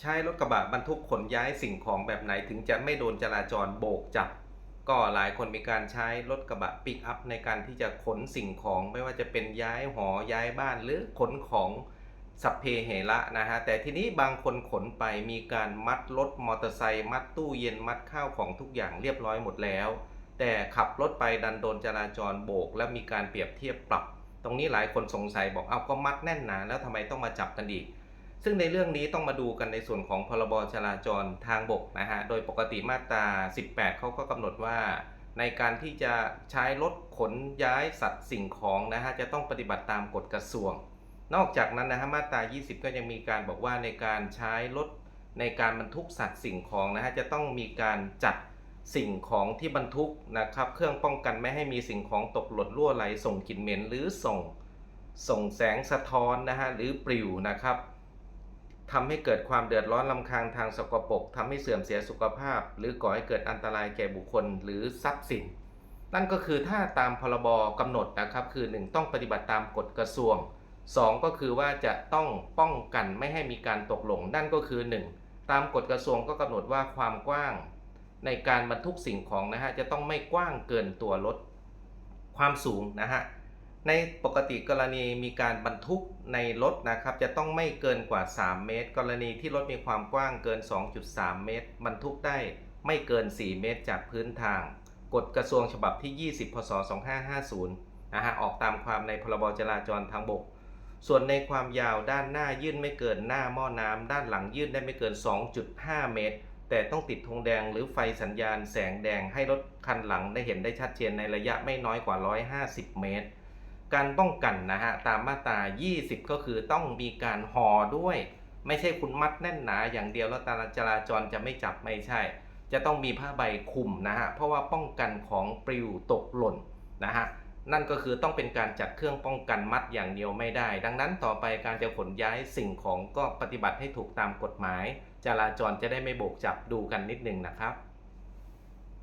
ใช้รถกระบะบรรทุกขนย้ายสิ่งของแบบไหนถึงจะไม่โดนจราจรโบกจับ ก็หลายคนมีการใช้รถกระบะปิกอัพในการที่จะขนสิ่งของไม่ว่าจะเป็นย้ายหอย้ายบ้านหรือขนของสัพเพเหระนะฮะแต่ทีนี้บางคนขนไปมีการมัดรถมอเตอร์ไซค์มัดตู้เย็นมัดข้าวของทุกอย่างเรียบร้อยหมดแล้ว แต่ขับรถไปดันโดนจราจรโบก และมีการเปรียบเทียบปรับ ตรงนี้หลายคนสงสัยบอกเอาก็มัดแน่นหนาแล้วทำไมต้องมาจับกันอีก ซึ่งในเรื่องนี้ต้องมาดูกันในส่วนของพรบจราจรทางบกนะฮะ โดยปกติมาตรา 18 เขาก็กำหนดว่า ในการที่จะใช้รถขนย้ายสัตว์สิ่งของนะฮะ จะต้องปฏิบัติตามกฎกระทรวง นอกจากนั้นนะฮะ มาตรา 20 ก็ยังมีการบอกว่าในการใช้รถในการบรรทุกสัตว์สิ่งของนะฮะ จะต้องมีการจัดสิ่งของที่บรรทุกนะครับ เครื่องป้องกันไม่ให้มีสิ่งของตกหล่นรั่วไหลส่งกลิ่นเหม็นหรือส่งส่งแสงสะท้อนนะฮะหรือปลิวนะครับ ทำให้เกิดความเดือดร้อนลำคาญทางสกปรกทำให้เสื่อมเสียสุขภาพ หรือก่อให้เกิดอันตรายแก่บุคคลหรือทรัพย์สิน นั่นก็คือถ้าตามพรบกำหนดนะครับคือ 1 ต้องปฏิบัติตามกฎกระทรวง 2 ก็คือว่าจะต้องป้องกันไม่ให้มีการตกหล่นนั่นก็คือ 1 ตามกฎกระทรวงก็กำหนดว่าความกว้าง ในการบรรทุกสิ่งของนะฮะจะต้องไม่กว้างเกินตัวรถความสูงนะฮะ ในปกติกรณีมีการบรรทุกในรถนะครับ จะต้องไม่เกินกว่า 3 เมตร กรณีที่รถมีความกว้างเกิน 2.3 เมตร บรรทุกได้ไม่เกิน 4 เมตรจากพื้นทาง กฎกระทรวงฉบับที่ 20 พศ 2550 นะฮะ ออกตามความในพรบจราจรทางบก ส่วนในความยาวด้านหน้ายื่นไม่เกินหน้าหม้อน้ำด้านหลังยื่นได้ไม่เกิน 2.5 เมตร แต่ต้องติดธงแดงหรือไฟสัญญาณแสงแดงให้รถคันหลังได้เห็นได้ชัดเจนในระยะไม่น้อยกว่า 150 เมตร การป้องกันนะฮะตามมาตรา 20 ก็คือต้องมีการห่อด้วย ไม่ใช่คุณมัดแน่นหนาอย่างเดียวแล้วตาจราจรจะไม่จับไม่ใช่ จะต้องมีผ้าใบคลุมนะฮะเพราะว่าป้องกันของปลิวตกหล่นนะฮะนั่นก็คือต้องเป็นการจัดเครื่องป้องกันมัดอย่างเดียวไม่ได้ ดังนั้นต่อไปการจะขนย้ายสิ่งของก็ปฏิบัติให้ถูกตามกฎหมาย จราจรจะได้ไม่โบกจับดูกันนิดนึงนะครับ